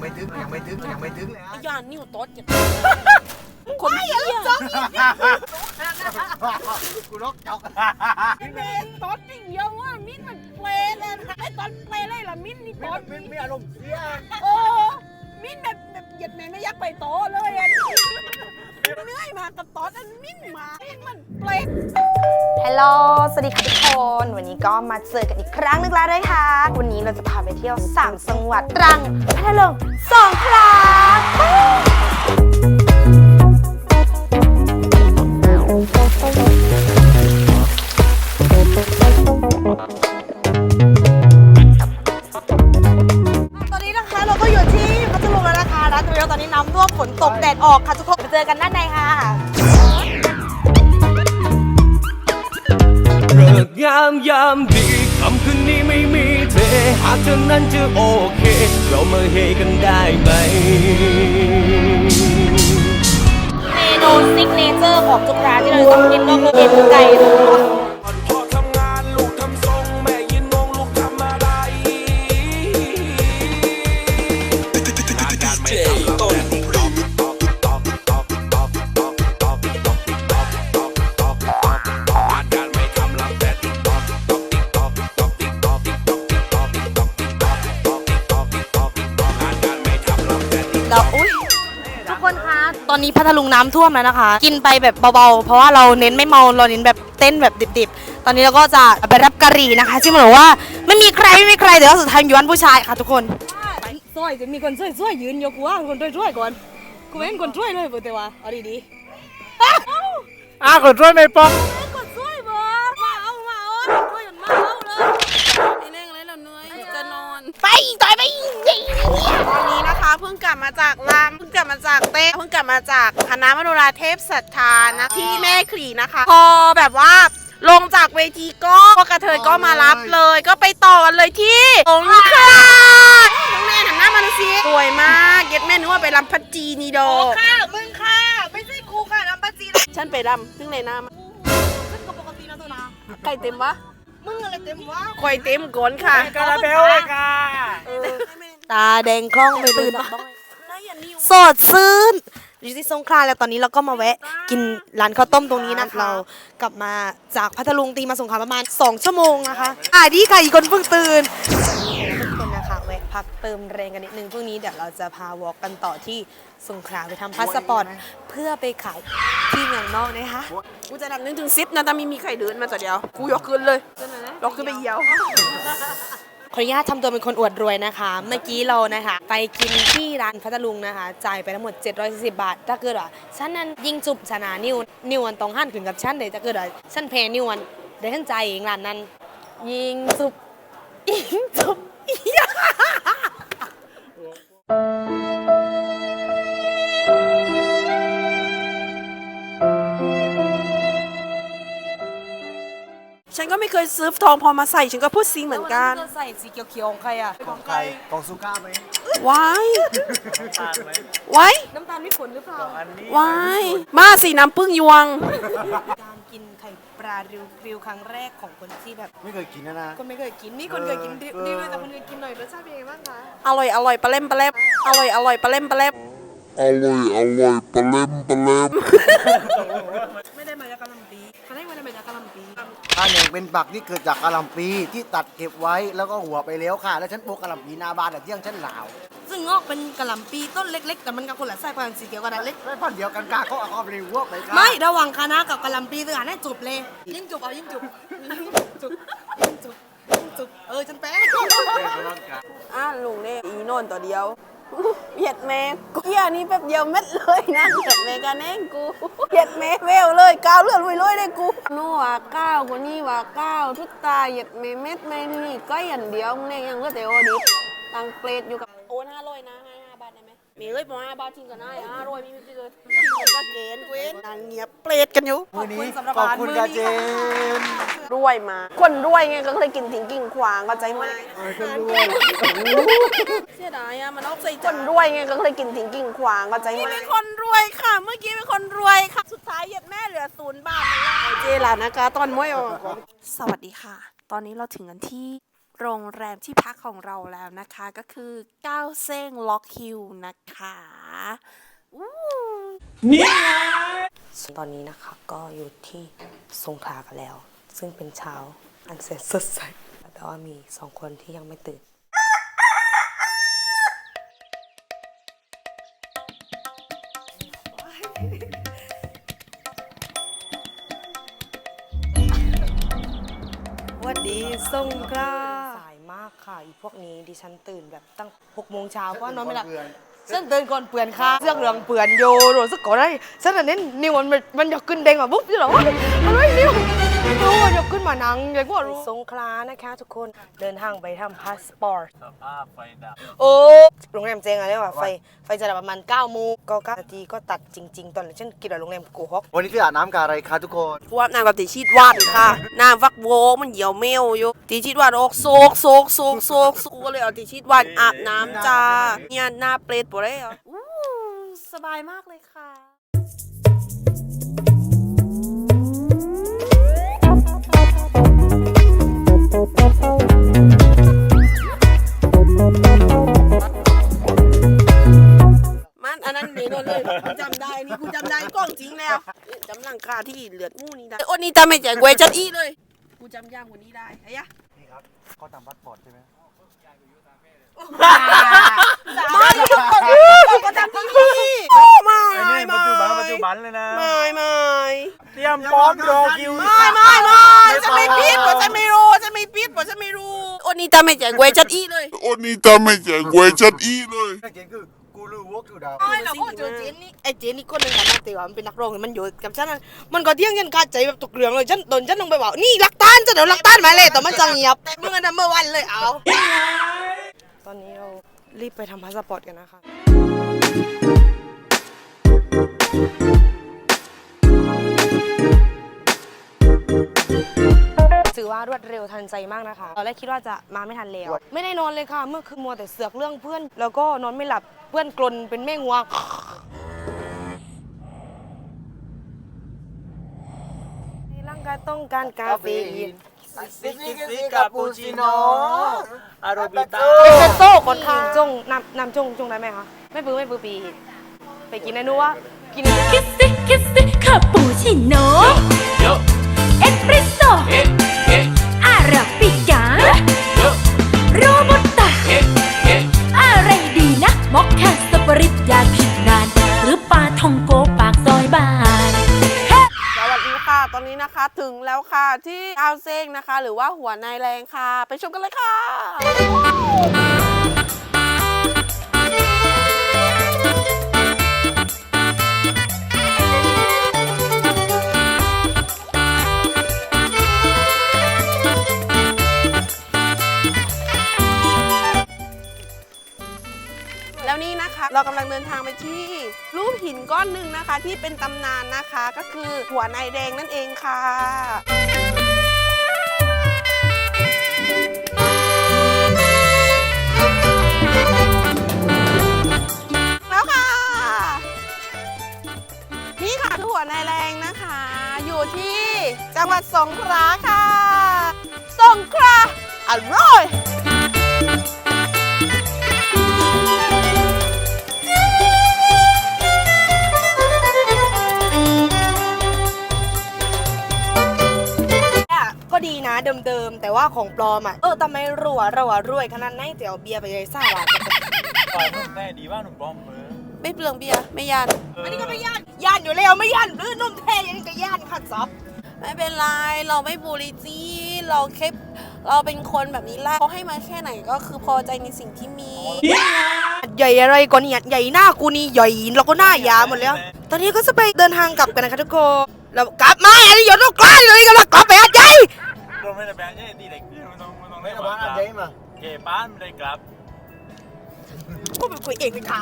ยังไม่ถึงยังไม่ถึงยังไม่ถึงเลยฮะย่านนิ้วต๊ดจะคนเหี้ยกูรกจอกไอ้เมนต๊ดจริงเยอะว่ามิ้นมันเปลเลยนะไอ้ต๊ดเปลเลยล่ะมิ้นนี่ต๊ดไม่ไม่อารมณ์เสียโอ้มิ้นแบบแบบเหยียดเมนไม่ยักไปโตเลยอะ เหนื่อยมากับตอนอันมิ่นมามิ้นมันเปลฮัลโหล สวัสดีค่ะทุกคน วันนี้ก็มาเจอกันอีกครั้งนึงแล้วนะคะ วันนี้เราจะพาไปเที่ยว 3 จังหวัดตรังพัทลุงสองครั้ง เนเจอร์ของทุกร้านที่เราต้องกินก็คือเอ็นไก่นะคะ พัทลุงน้ำท่วมแล้วนะคะ กินไปแบบเบาๆ เพราะว่าเราเน้นไม่เมาเราเน้นแบบเต้นแบบดิบๆ ตอนนี้เราก็จะไปรับกะหรี่นะคะที่มันบอกว่าไม่มีใครไม่มีใครแต่ว่าสุดท้ายอยู่วันผู้ชายค่ะทุกคนซอยจะมีคนช่วยช่วยยืนยกกูว่าคนช่วยช่วยก่อนกูไม่เห็นคนช่วยเลยเบอร์แต่ว่าเอาดีๆอะกดช่วยไม่ป้องคนช่วยบ่มาเอามาเอาช่วยกันมาเอาเลยไอ้เร่งเลยเราเหนื่อยจะนอนไปต่อยไป ตอนนี้นะคะเพิ่งกลับมาจากรามเพิ่งกลับมาจากเต้เพิ่งกลับมาจากคณะมโนราเทพศรัทธานะที่แม่ขลีนะคะ พอแบบว่าลงจากเวทีก็พวกกระเทยก็มารับเลย ก็ไปต่อกันเลยที่สงขลาน้องแม่หันหน้ามาดูสิสวยมากเย็ดแม่นึกว่าไปรำพัดจีนีโดค่ะมึงค่ะ ไม่ใช่ครูค่ะรำพัดจีฉันไปรำถึงเลยน้ำฉันก็ปกตินะตัวนะใครเต็มวะมึงอะไรเต็มวะคอยเต็มก่อนค่ะกระเบลเลยค่ะ ตาแดงคล่องไปตื่นสดซื่นอยู่ที่สงขลาแล้วตอนนี้เราก็มาแวะ กินร้านข้าวต้มตรงนี้นะคะเรากลับมาจากพัทลุงตีมาสงขลาประมาณ 2 ชั่วโมงนะคะอ่าดีค่ะอีกคนเพิ่งตื่นทุกคนนะคะแวะพักเติมแรงกันนิดนึงพรุ่งนี้เดี๋ยวเราจะพาวอล์กกันต่อที่สงขลาไปทำพาสปอร์ตเพื่อไปขายที่เมืองนอกนะคะกูจะนับหนึ่งถึงสิบนะแต่ไม่มีใครเดินมาแต่เดียวกูยกขึ้นเลยยกขึ้นไปเยี่ยว ขออนุญาตทำตัวเป็นคนอวดรวยนะคะ เมื่อกี้เรานะคะ ไปกินที่ร้านพัทลุงนะคะ จ่ายไปทั้งหมด 740 บาท ถ้าเกิดว่าฉันนั้นยิงจุบชนะนิวนิวอันตรงห้านขึ้นกับฉันเลยถ้าเกิดว่าฉันแพ้นิวอันได้ฉันจ่ายเองร้านนั้น ยิงจุบยิงจุบ ยซื้อทองพอมาใส่ฉันก็พูดซิงเหมือนกันใส่สีเขียวๆของใครอะของใครของสุก้าไหมว้ายตาลไหมว้ายน้ำตาลไม่ผลหรือเปล่า อันนี้ว้ายมาสีน้ำพึ่งยวง การกินไข่ปลาริวๆครั้งแรกของคนที่แบบ ไม่เคยกินนะนะ คนไม่เคยกินนี่คนเคยกินริวเออริวแต่คนเคยกินหน่อยรสชาติเป็นยังไงบ้างคะ อร่อยอร่อยปลาเล่มปลาเล่มอร่อยอร่อยปลาเล่มปลาเล่ม Alloy, alloy, palem, palem. ไม่ได้มาจากกะหล่ อันหนึ่งเป็นผักที่เกิดจากกะหล่ำปีที่ตัดเก็บไว้แล้วก็หัวไปแล้วค่ะ แล้วฉันโปกกะหล่ำปีหนาบานแต่เที่ยงฉันหนาวซึ่งงอกเป็นกะหล่ำปีต้นเล็กๆ แต่มันกับคนละสายพันธุ์สีเขียวกันนะเล็กไม่พันเดียวกันกาเขาเอาความเร็วไปค่ะไม่ระหว่างคณะกับกะหล่ำปีซึ่งอ่านให้จบเลยยิ่งจบเอายิ่งจบยิ่งจบยิ่งจบยิ่งจบเออฉันแป๊ะอะลุงเนี่ยอีโน่นตัวเดียว เหยียดแม่กูเฮียนี่แป๊บเดียวเม็ดเลยนะเหยียดแม่กันเองกูเหยียดแม่เวลเลยก้าวเลือดลุยเลยเลยกูนู่นว่าก้าวกูนี่ว่าก้าวทุกตาเหยียดแม่เม็ดแม่นี่ก็อย่างเดียวมึงเนี่ยยังก็แต่โอดิตังเปรตอยู่กับโอนห้าร้อยนะ มมีเลยบอกห้าบาทจริงกันได้ห้าร้อยมีมีเลยคนละเกณฑ์เว้นนางเงียบเปรตกันอยู่มือนี้ขอบคุณกาเจนรวยมา คนรวยไงก็เลยกินทิ้งกิ่งขวางเข้าใจไหมเออฉันด้วยเสียดายอะมันเอาใส่คนรวยไงก็เลยกินทิ้งกิ่งขวางเข้าใจไหมเป็นคนรวยค่ะ เมื่อกี้เป็นคนรวยค่ะ สุดท้ายเหยียดแม่เหลือศูนย์บาทเจลานะคะตอนมวยออกสวัสดีค่ะ ตอนนี้เราถึงกันที่ โรงแรมที่พักของเราแล้วนะคะ ก็คือเก้าเซ้งล็อกฮิลนะคะอู้ตอนนี้นะคะก็อยู่ที่สงขลากันแล้ว ซึ่งเป็นเช้าอันแสนสดใสแต่ว่ามีสองคนที่ยังไม่ตื่นวัสดีสงกรานต์สายมาก ค่ะอีพวกนี้ดิฉันตื่นแบบตั้งหกโมงเช้าเพราะว่านอนไม่หลับฉันเดินก่อนเปื่อนค่ะเสื้อเหลืองเปื่อนโยโดนสักก่อนได้ฉันอันนี้นิวมันมันอยากขึ้นเด้งอะปุ๊บที่หรอวะอะไรนิว รู้ว่าอยากขึ้นมานังอยากว่ารู้สงขลานะคะทุกคนเดินทางไปทำพาสปอร์ตสภาพไฟดับโอ้โรงแรมเจงอะไรวะไฟไฟจะดับประมาณ9โมงก็9นาทีก็ตัดจริง ๆ ตอนนี้ฉันกิน at โรงแรมกูฮอกวันนี้คืออาบน้ำกับอะไรคะทุกคนพวกน้ำกับตีชีดวันค่ะน้ำฟักโวมันเหี่ยวเมลอยู่ตีชีดวันออกโซกโซกโซกโซกโซกก็เลยเอาตีชีดวันอาบน้ำจ้าเนี่ยหน้าเปรตปวดเลยเหรออู้สบายมากเลยค่ะ อันนั้นเดี๋ยวเลยกูจำได้นี่กูจำได้กล้องจริงแล้วจำหลังคาที่เหลือดงูนี่ได้โอ้นี่จำไม่แจกเวจัดอีเลย กูจำย่างกว่านี้ได้ไอ้ยะนี่ครับเขาทำพาสปอร์ตใช่ไหมไม่ก็จำที่นี่ไม่ไอ้นี่ปัจจุบันปัจจุบันเลยนะไม่ไม่เตรียมพร้อมรอคิวไม่ไม่ไม่จะไม่ปิดผมจะไม่รู้จะไม่ปิดผมจะไม่รู้โอ้นี่จำไม่แจกเวจัดอีเลยวันนี้ทำให้แจกเวชัดอีเลยนั่นเจนคือ กูรู้ว่ากูดาว ไม่เราก็เจอเจนนี่ไอ้เจนนี่คนหนึ่งกันนะแต่ว่ามันเป็นนักร้องมันอยู่กับฉันมันมันก็เที่ยงกันคาใจแบบตกเรื่องเลยฉันโดนฉันลงไปบอกนี่หลักฐานจะเดี๋ยวหลักฐานมาเลยแต่มันจะเงียบมึงอันนั้นเมื่อวันเลยเอา ตอนนี้เรารีบไปทำพาสปอร์ตกันนะคะ ว่ารวดเร็วทันใจมากนะคะ ตอนแรกคิดว่าจะมาไม่ทันแล้ว ไม่ได้นอนเลยค่ะ เมื่อคืนมัวแต่เสือกเรื่องเพื่อน แล้วก็นอนไม่หลับ เพื่อนกลนเป็นแม่งัวร่างกายต้องการกาเฟอีนซิกิซิกาปูชิโนอารบิต้าเอสเปรสโซ่คนข้างจงน้ำน้ำจงจงได้ไหมคะไม่ปื้อไม่ปื้อปีไปกินนะนัวกินนะคิสซิคิสซิคาปูชิโน่เอสเปรสโซ่ ถึงแล้วค่ะที่อาวเซ้งนะคะ หรือว่าหัวนายแรงค่ะ ไปชมกันเลยค่ะ เรากำลังเดินทางไปที่รูปหินก้อนหนึ่งนะคะ ที่เป็นตำนานนะคะ ก็คือหัวนายแดงนั่นเองค่ะแล้วค่ะ นี่ค่ะคือหัวนายแรงนะคะ อยู่ที่จังหวัดสงขลาค่ะ สงขลาอร่อย ดีนะเดิมๆ แต่ว่าของปลอมอะ เออทำไมรัวรัวรวยขนาดไหนแต่เอาเบียร์ไปเลยซ่าว่ะปล่อยนุ่มแม่ดีว่าหนุ่มปลอมเบอร์ไม่เปลืองเบียร์ไม่ยันอันนี้ก็ไม่ย่านย่านอยู่แล้วไม่ย่านหรือนุ่มแท้ยังจะย่านขัดซอฟไม่เป็นไรเราไม่บูลลีจี้เราแค่เราเป็นคนแบบนี้แหละเขาให้มาแค่ไหนก็คือพอใจในสิ่งที่มีใหญ่อะไรก่อนเนี่ยใหญ่หน้ากูนี่ใหญ่แล้วก็หน้ายาวหมดแล้ว ตอนนี้ก็จะไปเดินทางกลับกันนะคะทุกคนเรากลับมาอันนี้อย่าต้องกล้าเลยกันละกลับไปอัดใหญ่ เราไม่ได้แบงค์ใช่ดีเด็กมันต้องมันต้องไม่เล่นระวังอันใหญ่มาเก๋ป้านไม่ได้กลับกูเป็นคุยเองเลยค่ะ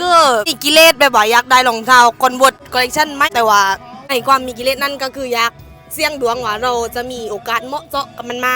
ก็มีกิเลสแบบว่าอยากได้รองเท้าคอนเวิร์ตคอลเลคชันไหมแต่ว่าในความมีกิเลสนั่นก็คืออยากเสี่ยงดวงว่าเราจะมีโอกาสเหมาะเจาะกับมันไหม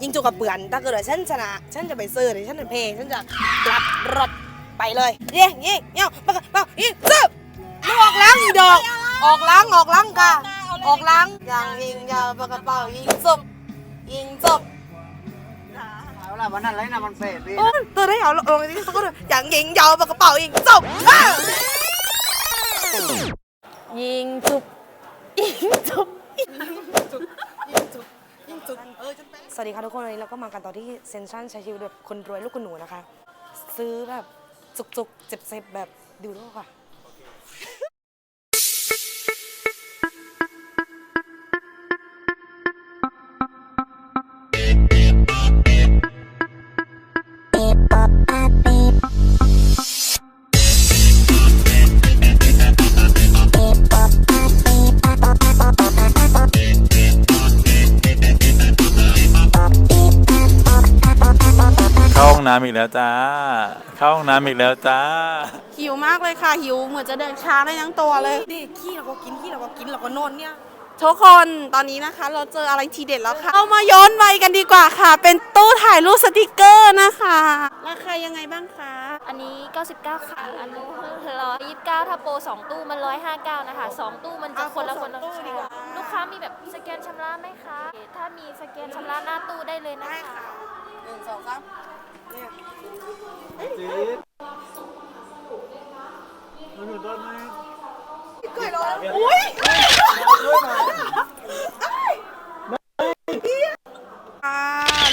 ยิงจุกกับเปื่อนถ้าเกิดว่าฉันชนะฉันจะไปซื้อหรือฉันจะเพลงฉันจะกลับรถไปเลยเย่เย่เย่ปะปะอีซื้อมึงออกหล้างอีดอก ออกหล้างออกหล้างกะ ออกหล้างอย่างยิงยาวปากกระเป๋ายิงจบยิงจบละวันนั้นไรนะมันเฟดพี่โอ้เธอได้เอาลงที่เขาก็เลยอย่างยิงยาวปากกระเป๋าอีกจบอะยิงจุบยิงจุบยิงจุบยิงจุบยิงจุบเออสวัสดีค่ะทุกคนวันนี้เราก็มากันต่อที่เซนทรัลใช้ชีวิตแบบคนรวยลูกคุณหนูนะคะ ซื้อแบบจุกๆเจ็บๆแบบดูด้วยค่ะำอีกแล้วจ้า เข้าห้องน้ำอีกแล้วจ้า หิวมากเลยค่ะหิวเหมือนจะเดินช้าได้ทั้งตัวเลย เด็กขี้เราก็กินขี้เราก็กินเราก็นอนเนี่ย ทุกคนตอนนี้นะคะเราเจออะไรทีเด็ดแล้วค่ะเรามาย้อนวัยกันดีกว่าค่ะ เป็นตู้ถ่ายรูปสติกเกอร์นะคะ ราคายังไงบ้างคะอันนี้ 99ค่ะอันนู้น129ถ้าโปร2ตู้มัน159นะคะ2ตู้มันจะคนละคนละใช่ลูกค้ามีแบบสแกนชำระไหมคะ ถ้ามีสแกนชำระหน้าตู้ได้เลยนะคะหนึ่งสองสาม อุ้ยอ่า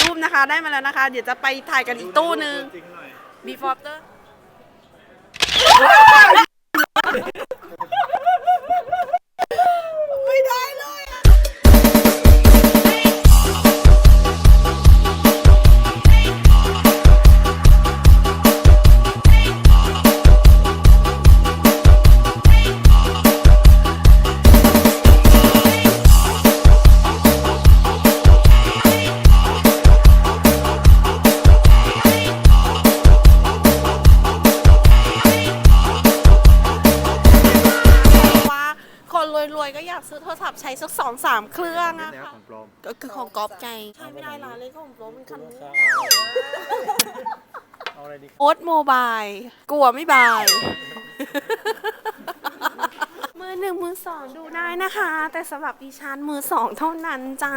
รูปนะคะได้มาแล้วนะคะ เดี๋ยวจะไปถ่ายกันอีกตู้หนึ่ง before after ามเครื่องอะค่ะก็คือของก๊อฟไงใช่ไม่ได้ร้านเลยของก๊อฟมันคันนี้โอ๊ตโมบายกลัวไม่บาย มือหนึ่งมือสองดูได้นะคะ แต่สำหรับดิฉันมือสองเท่านั้นจ้า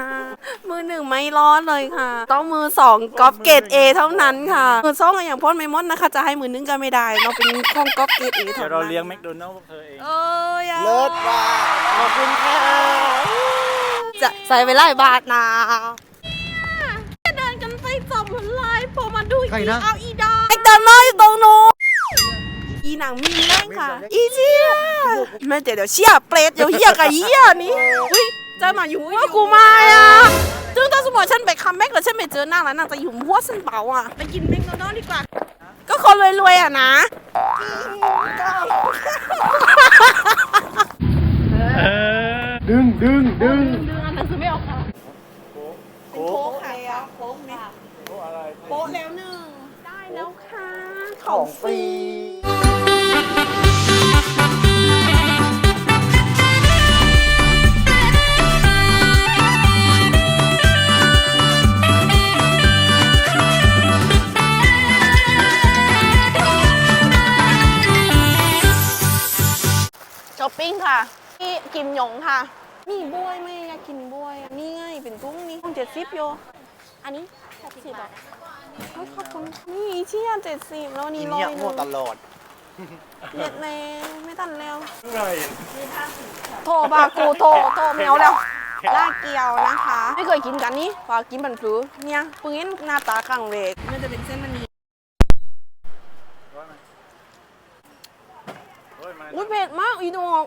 มือหนึ่งไม่รอดเลยค่ะ ต้องมือสองก๊อฟเกรดเอเท่านั้นค่ะมือสองอะอย่างพ่นไม่มดนะคะ จะให้มือหนึงก็ไม่ได้ เราเป็นของก๊อฟเกรดเอเดี๋เท่ายวนั้นเราเลี้ยงแมคโดนัลด์พวกเธอเอง เอ้ยอะเลิศว่ะขอบคุณค่ะจะ ใส่ไปไล่บาทนะเดินกันไปจบไลฟ์พอมาดูอีกใครทีนะ เอาอีดาไอเดินมาอยู่ตรงนู้นอีหนังมีแม่งค่ะ อีเชี่ยแม่เดี๋ยวเดี๋ยวเชี่ยเปรตเดี๋ยวเหี้ยกับเหี้ยนี่อุ้ยเจอหมาอยู่ว่ากูมาอะซึ่งถ้าสมมติฉันไปคัมแบ็กแล้วฉันไปเจอนางแล้วนางจะอยู่หัวฉันเปล่าอะ ไปกินแมงโดนัลด์ดีกว่า ก็คนรวยๆอะนะ ดึงดึงดึง โป๊ะใครอะโป๊ะไหมโป๊ะอะไรโป๊ะแล้วหนึ่งได้แล้วค่ะ ของฟรีช้อปปิ้งค่ะนี่กิมหยงค่ะ มีบวยไหมอยากกินบวยอะนี่ไงเป็นกุ้งนี่ต้องเจ็ดสิบโยอันนี้หกสิบบาทเฮ้ยขอบคุณนี่เชี่ยเจ็ดสิบแล้วนี่อีร้อเนี่ยยหโง่นึ่งตลอดเน็ตแล้วไม่ตันแล้วโทรบากูโทรโทรแมวแล้วลากเกียวนะคะ ไม่เคยกินกันนี่พอกินบันพลือเนี่ยเพิ่งเห็นหน้าตาครั้งแรกมันจะเป็นเส้นมันนี้อุ้ยเผ็ดมากอีดอก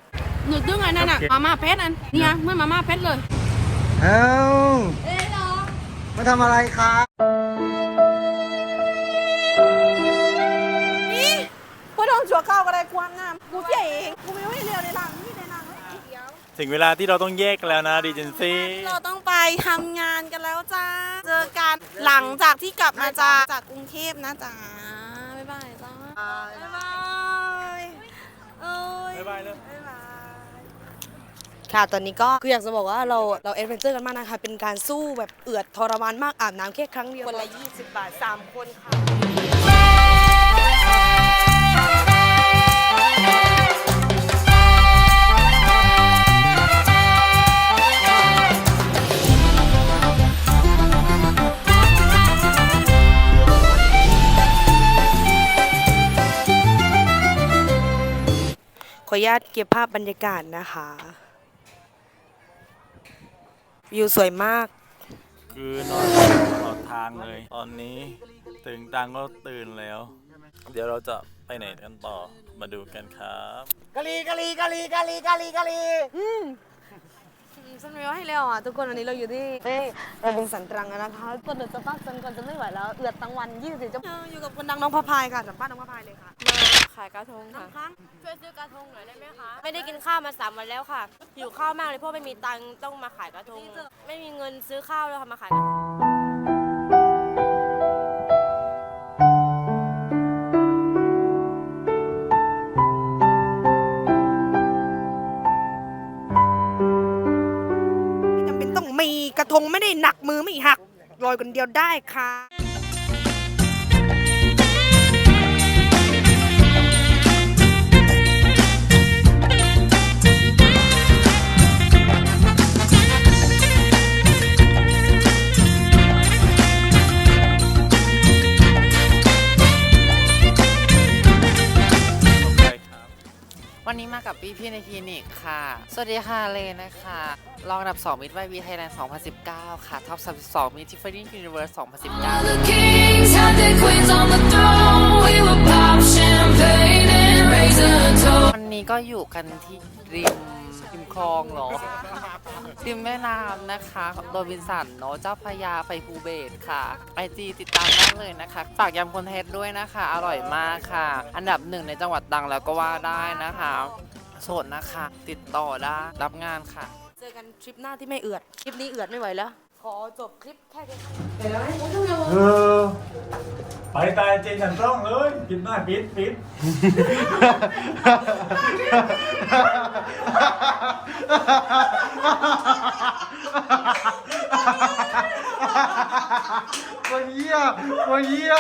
หนึกดึงไงนั่นน่ะมาม่าเผ็ดอันเนี่ยเหมื่อนมาม่าเผ็ดเลยเอ้ามาทำอะไรคะนี่กูโดนจั่วข้าวก็ได้ความงามกูเจ๋งกูไม่ไหวเร็วในหลังนี่ในหลังไม่เดียวถึงเวลาที่เราต้องแยกกันแล้วนะดีเจนซี่เราต้องไปทำงานกันแล้วจ้าเจอกันหลังจากที่กลับมาจากจากกรุงเทพนะจ๊ะบ๊ายบายจ้าบ๊ายบายเอ้ยบ๊ายบายเลยบ๊ายบาย ค่ะ ตอนนี้ก็คืออยากจะบอกว่าเราเราเอ็ดเวนเจอร์กันมากนะคะ เป็นการสู้แบบเอือดทรมานมากอาบน้ำแค่ครั้งเดียว คนละ 20 บาท 3 คนค่ะ ขออนุญาตเก็บภาพบรรยากาศนะคะ วิวสวยมาก คือนอนตลอดทางเลย ตอนนี้ถึงตังก็ตื่นแล้ว เดี๋ยวเราจะไปไหนกันต่อมาดูกันครับ กะลีกะลีกะลีกะลีกะลีกะลี ฉันไม่ว่าให้แล้วอะทุกคนวันนี้เราอยู่ที่เอ้โรบินสันตรังแล้วนะคะก่อนเดินจะพักจนก่อนจะไม่ไหวแล้วเอือดทั้งวัน24ชั่วโมงอยู่กับคนดังน้องพะพายค่ะสัมภาษณ์น้องพะพายเลยค่ะขายกระทงค่ะครั้งช่วยซื้อกระทงหน่อยได้ไหมคะไม่ได้กินข้าวมาสามวันแล้วค่ะหิวข้าวมากเลยเพราะไม่มีตังค์ต้องมาขายกระทง ไม่มีเงินซื้อข้าวแล้วค่ะมาขายกระทง คนเดียวได้ค่ะ คลินิกค่ะ สวัสดีค่ะเลนะคะ รองอันดับ 2 มิตรไววีไทยแลนด์ 2019 ค่ะ ท็อป 32 มิตรทิฟฟานี่ยูนิเวิร์ส 2019 The kings had their queens on the throne. We would pop champagne and raise a toast. วันนี้ก็อยู่กันที่ริมริมคลองเหรอริมแม่น้ำนะคะโรบินสันเนาะเจ้าพระยาไฟภูเบศรค่ะไอจีติดตามได้เลยนะคะ ฝากยำคนเทศด้วยนะคะ อร่อยมากค่ะ อันดับหนึ่งในจังหวัดดังแล้วก็ว่าได้นะคะ โสดนะคะ ติดต่อได้รับงานค่ะ เจอกันทริปหน้าที่ไม่เอือด คลิปนี้เอือดไม่ไหวแล้ว ขอจบคลิปแค่นี้เออไปตายเจนฉันต้องเลยปิดหน้าปิดปิดคนเยี่ยคนเยี่ย